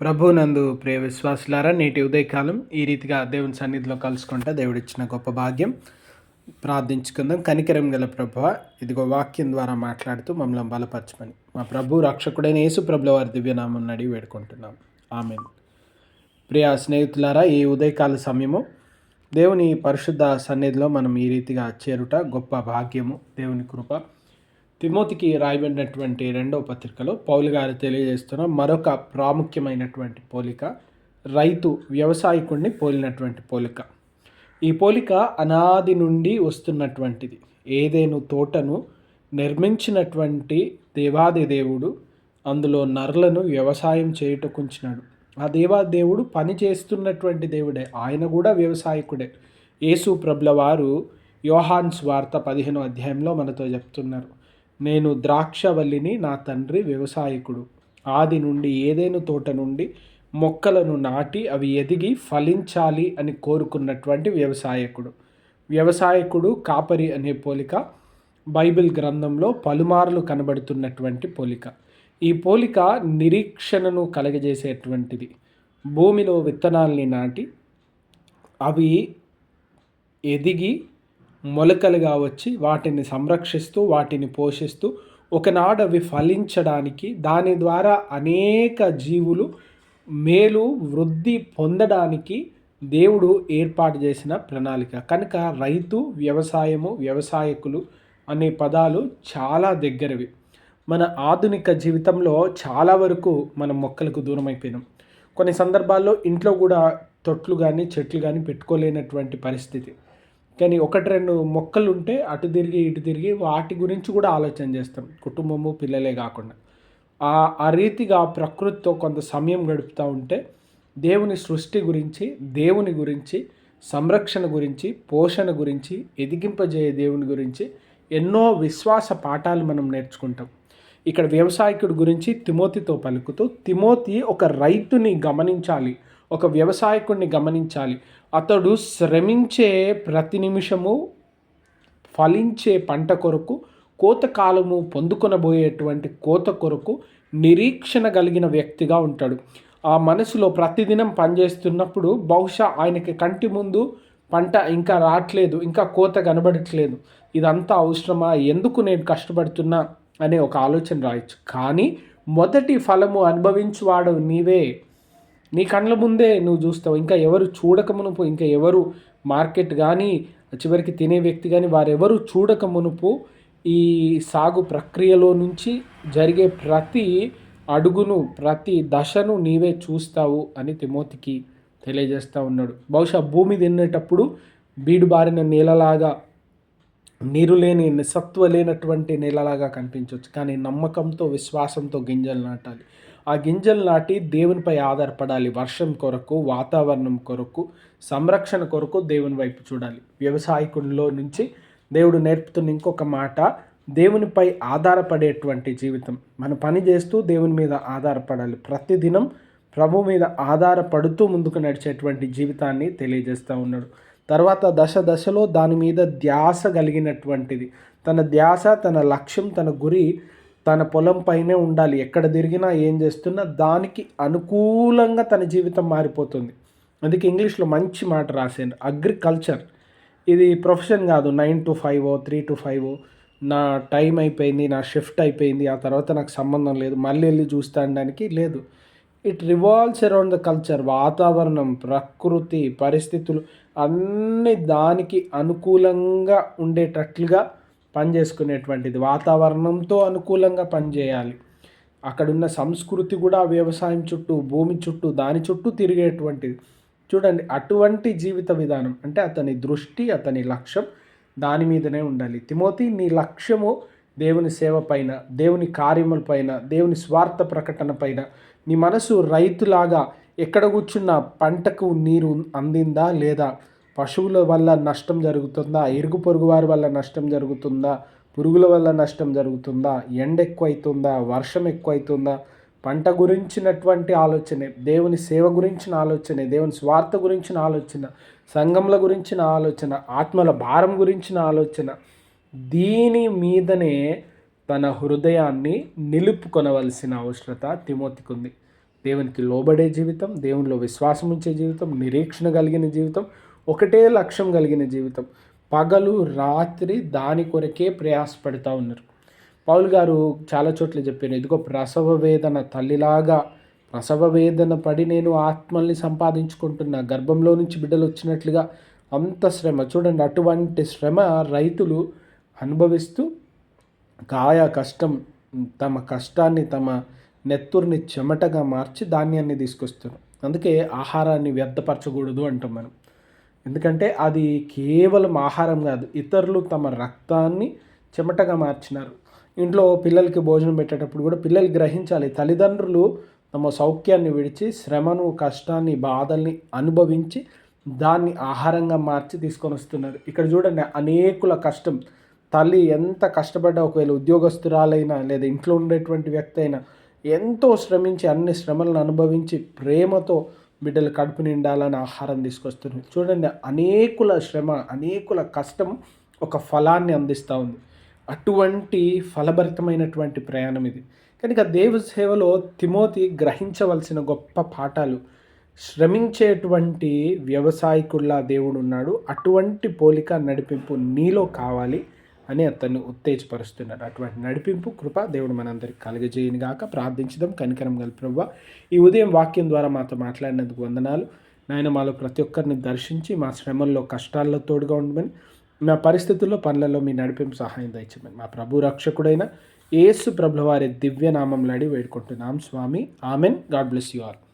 ప్రభునందు ప్రియ విశ్వాసులారా నేటి ఉదయకాలం ఈ రీతిగా దేవుని సన్నిధిలో కలుసుకుంటా దేవుడిచ్చిన గొప్ప భాగ్యం. ప్రార్థించుకుందాం. కనికరం గల ప్రభు ఇదిగో వాక్యం ద్వారా మాట్లాడుతూ మమ్మల్ని బలపరచమని మా ప్రభు రక్షకుడైన యేసు ప్రభుల వారి దివ్యనామం అడిగి వేడుకుంటున్నాం. ఆమె ప్రియ స్నేహితులారా ఈ ఉదయకాల సమయము దేవుని పరిశుద్ధ సన్నిధిలో మనం ఈ రీతిగా చేరుట గొప్ప భాగ్యము. దేవుని కృప. తిమోతికి రాయబడినటువంటి రెండవ పత్రికలో పౌలు గారు తెలియజేస్తున్న మరొక ప్రాముఖ్యమైనటువంటి పోలిక రైతు వ్యవసాయకుడిని పోలినటువంటి పోలిక. ఈ పోలిక అనాది నుండి వస్తున్నటువంటిది. ఏదేను తోటను నిర్మించినటువంటి దేవాది దేవుడు అందులో నరులను వ్యవసాయం చేయుటకుంచినాడు. ఆ దేవాది దేవుడు పని చేస్తున్నటువంటి దేవుడే. ఆయన కూడా వ్యవసాయకుడే. యేసు ప్రభుల వారు యోహాన్స్ వార్త పదిహేను అధ్యాయంలో మనతో చెప్తున్నారు. నేను ద్రాక్షవల్లిని నా తండ్రి వ్యవసాయకుడు. ఆది నుండి ఏదైనా తోట నుండి మొక్కలను నాటి అవి ఎదిగి ఫలించాలి అని కోరుకున్నటువంటి వ్యవసాయకుడు. వ్యవసాయకుడు కాపరి అనే పోలిక బైబిల్ గ్రంథంలో పలుమార్లు కనబడుతున్నటువంటి పోలిక. ఈ పోలిక నిరీక్షణను కలగజేసేటువంటిది. భూమిలో విత్తనాల్ని నాటి అవి ఎదిగి మొలకలుగా వచ్చి వాటిని సంరక్షిస్తూ వాటిని పోషిస్తూ ఒకనాడు అవి ఫలించడానికి దాని ద్వారా అనేక జీవులు మేలు వృద్ధి పొందడానికి దేవుడు ఏర్పాటు చేసిన ప్రణాళిక. కనుక రైతు వ్యవసాయము వ్యవసాయకులు అనే పదాలు చాలా దగ్గరవి. మన ఆధునిక జీవితంలో చాలా వరకు మనం మొక్కలకు దూరం అయిపోయినాం కొన్ని సందర్భాల్లో ఇంట్లో కూడా తొట్లు కానీ చెట్లు కానీ పెట్టుకోలేనటువంటి పరిస్థితి. కానీ ఒకటి రెండు మొక్కలు ఉంటే అటు తిరిగి ఇటు తిరిగి వాటి గురించి కూడా ఆలోచన చేస్తాం. కుటుంబము పిల్లలే కాకుండా. ఆ ఆ రీతిగా ప్రకృతితో కొంత సమయం గడుపుతూ ఉంటే దేవుని సృష్టి గురించి దేవుని గురించి సంరక్షణ గురించి పోషణ గురించి ఎదిగింపజేయ దేవుని గురించి ఎన్నో విశ్వాస పాఠాలు మనం నేర్చుకుంటాం. ఇక్కడ వ్యవసాయకుడి గురించి తిమోతితో పలుకుతూ తిమోతి ఒక రైతుని గమనించాలి ఒక వ్యవసాయకుడిని గమనించాలి అతడు శ్రమించే ప్రతి నిమిషము ఫలించే పంట కొరకు కోత కాలము పొందుకొనబోయేటువంటి కోత కొరకు నిరీక్షణ కలిగిన వ్యక్తిగా ఉంటాడు. ఆ మనసులో ప్రతిదినం పనిచేస్తున్నప్పుడు బహుశా ఆయనకి కంటి ముందు పంట ఇంకా రావట్లేదు ఇంకా కోత కనబడట్లేదు. ఇదంతా అవసరమా? ఎందుకు నేను కష్టపడుతున్నా? అనే ఒక ఆలోచన రాయొచ్చు. కానీ మొదటి ఫలము అనుభవించువాడు నీవే. నీ కళ్ళ ముందే నువ్వు చూస్తావు. ఇంకా ఎవరు చూడక మునుపు ఇంకా ఎవరు మార్కెట్ కానీ చివరికి తినే వ్యక్తి కానీ వారెవరు చూడక మునుపు ఈ సాగు ప్రక్రియలో నుంచి జరిగే ప్రతి అడుగును ప్రతి దశను నీవే చూస్తావు అని తిమోతికి తెలియజేస్తూ ఉన్నాడు. బహుశా భూమి తినేటప్పుడు బీడుబారిన నేలలాగా నీరు లేని నిసత్వ లేనటువంటి నేలలాగా కనిపించవచ్చు కానీ నమ్మకంతో విశ్వాసంతో గింజలు నాటాలి. ఆ గింజలు నాటి దేవునిపై ఆధారపడాలి. వర్షం కొరకు వాతావరణం కొరకు సంరక్షణ కొరకు దేవుని వైపు చూడాలి. వ్యవసాయకుల్లో నుంచి దేవుడు నేర్పుతున్న ఇంకొక మాట దేవునిపై ఆధారపడేటువంటి జీవితం. మన పని చేస్తూ దేవుని మీద ఆధారపడాలి. ప్రతిదినం ప్రభు మీద ఆధారపడుతూ ముందుకు నడిచేటువంటి జీవితాన్ని తెలియజేస్తూ ఉన్నాడు. తర్వాత దశ దశలో దాని మీద ధ్యాస కలిగినటువంటిది. తన ధ్యాస తన లక్ష్యం తన గురి తన పొలం పైనే ఉండాలి. ఎక్కడ తిరిగినా ఏం చేస్తున్నా దానికి అనుకూలంగా తన జీవితం మారిపోతుంది. అందుకే ఇంగ్లీష్లో మంచి మాట రాసాను అగ్రికల్చర్. ఇది ప్రొఫెషన్ కాదు. Nine to five three to five నా టైం అయిపోయింది నా షిఫ్ట్ అయిపోయింది ఆ తర్వాత నాకు సంబంధం లేదు. మళ్ళీ వెళ్ళి చూస్తానికి లేదు. It revolves around the culture. వాతావరణం ప్రకృతి పరిస్థితులు అన్నీ దానికి అనుకూలంగా ఉండేటట్లుగా పనిచేసుకునేటువంటిది. వాతావరణంతో అనుకూలంగా పనిచేయాలి. అక్కడున్న సంస్కృతి కూడా వ్యవసాయం చుట్టూ భూమి చుట్టూ దాని చుట్టూ తిరిగేటువంటిది. చూడండి అటువంటి జీవిత విధానం అంటే అతని దృష్టి అతని లక్ష్యం దాని మీదనే ఉండాలి. తిమోతి నీ లక్ష్యము దేవుని సేవ పైన దేవుని కార్యముల పైన దేవుని స్వార్థ ప్రకటన పైన. నీ మనసు రైతులాగా ఎక్కడ కూర్చున్న పంటకు నీరు అందిందా లేదా? పశువుల వల్ల నష్టం జరుగుతుందా? ఇరుగు పొరుగు వారి వల్ల నష్టం జరుగుతుందా? పురుగుల వల్ల నష్టం జరుగుతుందా? ఎండ ఎక్కువైతుందా? వర్షం ఎక్కువైతుందా? పంట గురించినటువంటి ఆలోచనే దేవుని సేవ గురించిన ఆలోచనే దేవుని స్వార్థ గురించిన ఆలోచన సంఘంల గురించిన ఆలోచన ఆత్మల భారం గురించిన ఆలోచన. దీని మీదనే తన హృదయాన్ని నిలుపుకొనవలసిన అవసరత తిమోతికి ఉంది దేవునికి లోబడే జీవితం దేవునిలో విశ్వాసం ఉంచే జీవితం నిరీక్షణ కలిగిన జీవితం ఒకటే లక్ష్యం కలిగిన జీవితం. పగలు రాత్రి దాని కొరకే ప్రయాసపడుతూ ఉన్నారు. పౌల్ గారు చాలా చోట్ల చెప్పారు ఇదిగో ప్రసవ వేదన తల్లిలాగా ప్రసవ వేదన పడి నేను ఆత్మల్ని సంపాదించుకుంటున్నా గర్భంలో నుంచి బిడ్డలు వచ్చినట్లుగా అంత శ్రమ. చూడండి అటువంటి శ్రమ రైతులు అనుభవిస్తూ కాయ కష్టం తమ కష్టాన్ని తమ నెత్తుర్ని చెమటగా మార్చి ధాన్యాన్ని తీసుకొస్తారు. అందుకే ఆహారాన్ని వ్యర్థపరచకూడదు అంటాం మనం. ఎందుకంటే అది కేవలం ఆహారం కాదు ఇతరులు తమ రక్తాన్ని చెమటగా మార్చినారు. ఇంట్లో పిల్లలకి భోజనం పెట్టేటప్పుడు కూడా పిల్లలు గ్రహించాలి తల్లిదండ్రులు తమ సౌఖ్యాన్ని విడిచి శ్రమను కష్టాన్ని బాధల్ని అనుభవించి దాన్ని ఆహారంగా మార్చి తీసుకొని వస్తున్నారు. ఇక్కడ చూడండి అనేకుల కష్టం. తల్లి ఎంత కష్టపడ్డా ఒకవేళ ఉద్యోగస్తురాలైనా లేదా ఇంట్లో ఉండేటువంటి వ్యక్తి అయినా ఎంతో శ్రమించి అన్ని శ్రమలను అనుభవించి ప్రేమతో బిడ్డలు కడుపు నిండాలని ఆహారం తీసుకొస్తుంది చూడండి అనేకుల శ్రమ అనేకుల కష్టం ఒక ఫలాన్ని అందిస్తూ ఉంది. అటువంటి ఫలభరితమైనటువంటి ప్రయాణం ఇది. కనుక దేవ సేవలో తిమోతి గ్రహించవలసిన గొప్ప పాఠాలు శ్రమించేటువంటి వ్యవసాయకుల్లా దేవుడు ఉన్నాడు. అటువంటి పోలిక నడిపింపు నీలో కావాలి. అని అతన్ని ఉత్తేజపరుస్తున్నాడు. అటువంటి నడిపింపు కృప దేవుడు మనందరికి కలుగజేయని గాక. ప్రార్థించడం కనికరం గల ఈ ఉదయం వాక్యం ద్వారా మాతో మాట్లాడినందుకు వందనాలు. నాయన మాలో ప్రతి ఒక్కరిని దర్శించి మా శ్రమల్లో కష్టాల్లో తోడుగా ఉండమని మా పరిస్థితుల్లో పనులలో మీ నడిపింపు సహాయం దయచమని మా ప్రభు రక్షకుడైన ఏసు ప్రభుల వారి దివ్య నామంలాడి వేడుకుంటున్నాం. స్వామి amen. God bless you all.